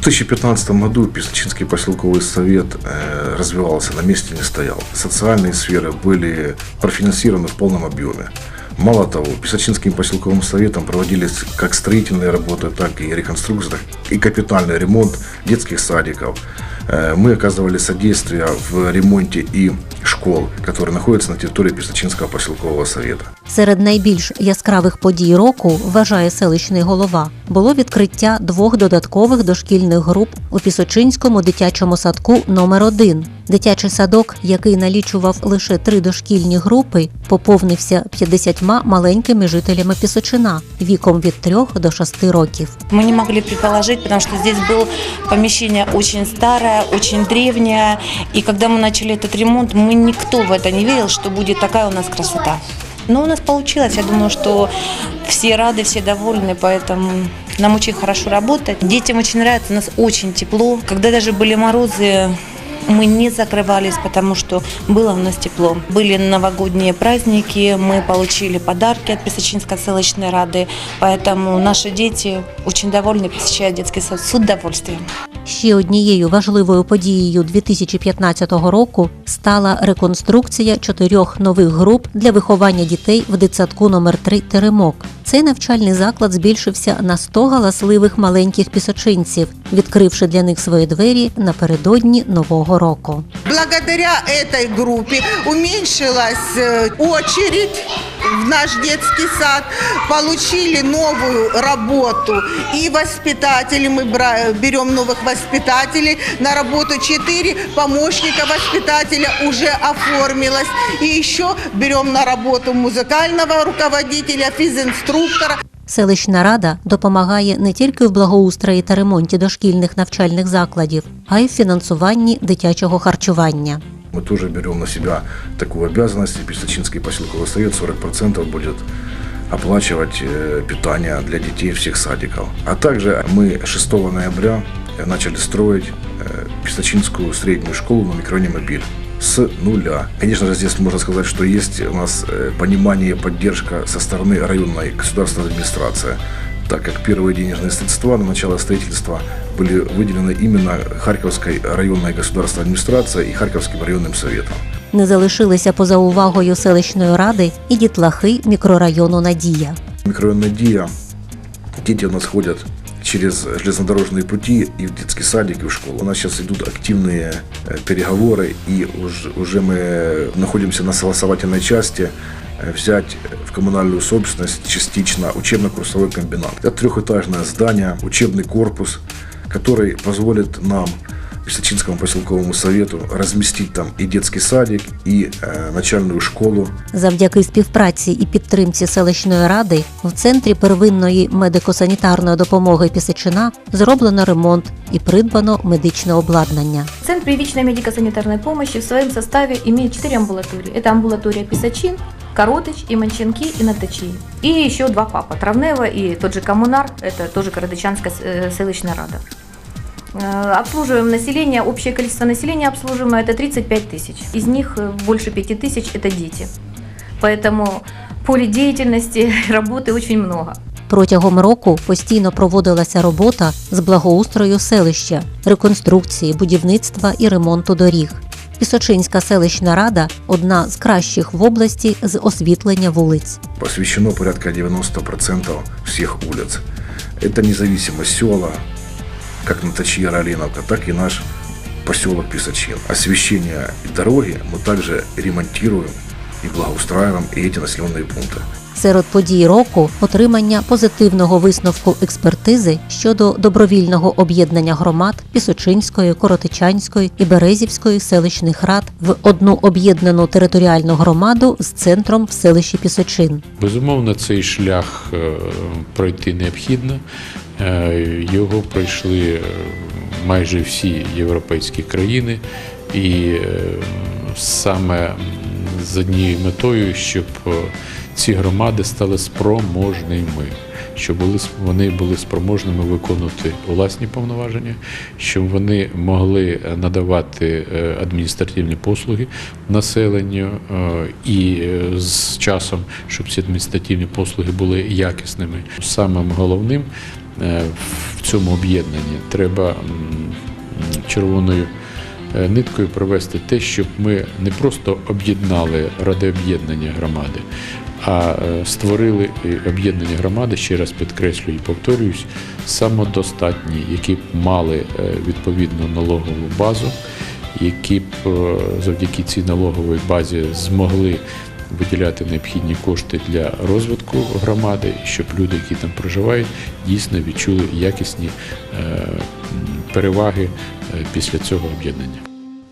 В 2015 году Песочинский поселковый совет э, развивался, на месте не стоял. Социальные сферы были профинансированы в полном объеме. Мало того, Песочинским поселковым советом проводились как строительные работы, так и реконструкция, и капитальный ремонт детских садиков. Э, Мы оказывали содействие в ремонте и школ, которые находятся на территории Песочинского поселкового совета. Серед найбільш яскравих подій року, вважає селищний голова, було відкриття двох додаткових дошкільних груп у Пісочинському дитячому садку номер 1 Дитячий садок, який налічував лише три дошкільні групи, поповнився 50 маленькими жителями Пісочина віком від 3 до 6 років. Мы не могли предположить, потому что здесь было помещение очень старое, очень древнее. И когда мы начали этот ремонт, мы никто в это не верил, что будет такая у нас красота. Но у нас получилось. Я думаю, что все рады, все довольны, поэтому нам очень хорошо работать. Детям очень нравится, у нас очень тепло. Когда даже были морозы, мы не закрывались, потому что было у нас тепло. Были новогодние праздники, мы получили подарки от Песочинской селочной рады, поэтому наши дети очень довольны, посещают детский сад с удовольствием. Ще однією важливою подією 2015 року стала реконструкція чотирьох нових груп для виховання дітей в дитсадку номер 3 Теремок. Цей навчальний заклад збільшився на 100 галасливих маленьких пісочинців, відкривши для них свої двері напередодні нового року. Благодаря цій групі уменьшилась э, очередь в наш детский сад, получили новую работу. И воспитатели, мы берем новых воспитателей, на работу. 4 помощника воспитателя уже оформилось, и еще берем на работу музыкального руководителя, физинструктора. Селищна рада допомагає не тільки в благоустрої та ремонті дошкільних навчальних закладів, а й в фінансуванні дитячого харчування. Мы тоже берем на себя такую обязанность, и Песочинский поселковый совет 40% будет оплачивать э, питание для детей всех садиков. А также мы 6 ноября э, начали строить э, Песочинскую среднюю школу на микроне Мобиль с нуля. Конечно же, здесь можно сказать, что есть у нас э, понимание, поддержка со стороны районной государственной администрации, так как первые денежные средства на начало строительства были выделены именно Харьковской районной государственной администрацией и Харьковским районным советом. Не залишилися поза увагою селищної ради і дітлахи мікрорайону Надія. Микрорайон Надия, дети у нас ходят через железнодорожные пути и в детский садик, и в школу. У нас сейчас идут активные э, переговоры, и уже, уже мы находимся на согласовательной части э, взять в коммунальную собственность частично учебно-курсовой комбинат. Это трехэтажное здание, учебный корпус, который позволит нам Песочинскому поселковому совету разместить там и детский садик, и э, начальную школу, Завдяки співпраці і підтримці селищної ради в центрі первинної медико-санітарної допомоги Пісичина зроблено ремонт і придбано медичне обладнання. Центр первичной медико-санитарной помощи в своем составе имеет четыре амбулатории. Это амбулатория Писачин, Коротыч, Иманченки и Натачин. И еще два папа, Травнева и тот же Коммунар, это тоже Городочанская э, селищная рада. Э, Обслуживаем население, общее количество населения обслуживаемое это 35 тысяч. Из них э, больше 5 тысяч это дети. Поэтому поле деятельности, работы очень много. Протягом року постійно проводилася робота з благоустрою селища, реконструкції, будівництва і ремонту доріг. Пісочинська селищна рада одна з кращих в області з освітлення вулиць. посвящено порядка 90% всех улиц. Это независимо села, как Натачья Ралиновка, так и наш поселок Писачин. Освещение и дороги мы также ремонтируем и благоустраиваем и эти населенные пункты. Серед подій року отримання позитивного висновку експертизи щодо добровільного об'єднання громад Пісочинської, Коротичанської і Березівської селищних рад в одну об'єднану територіальну громаду з центром в селищі Пісочин. Безумовно, цей шлях е, пройти необхідно. Е, Його пройшли е, майже всі європейські країни, і саме з однією метою, щоб ці громади стали спроможними, щоб були вони були спроможними виконувати власні повноваження, щоб вони могли е, надавати е, адміністративні послуги населенню е, і з часом, щоб ці адміністративні послуги були якісними. Самим головним в цьому об'єднанні. Треба червоною ниткою провести те, щоб ми не просто об'єднали ради об'єднання громади, а е, створили об'єднання громади, ще раз підкреслюю і повторююсь, самодостатні, які б мали е, відповідну налогову базу, які б е, завдяки цій налоговій базі змогли виділяти необхідні кошти для розвитку громади, щоб люди, які там проживають, дійсно відчули якісні переваги після цього об'єднання.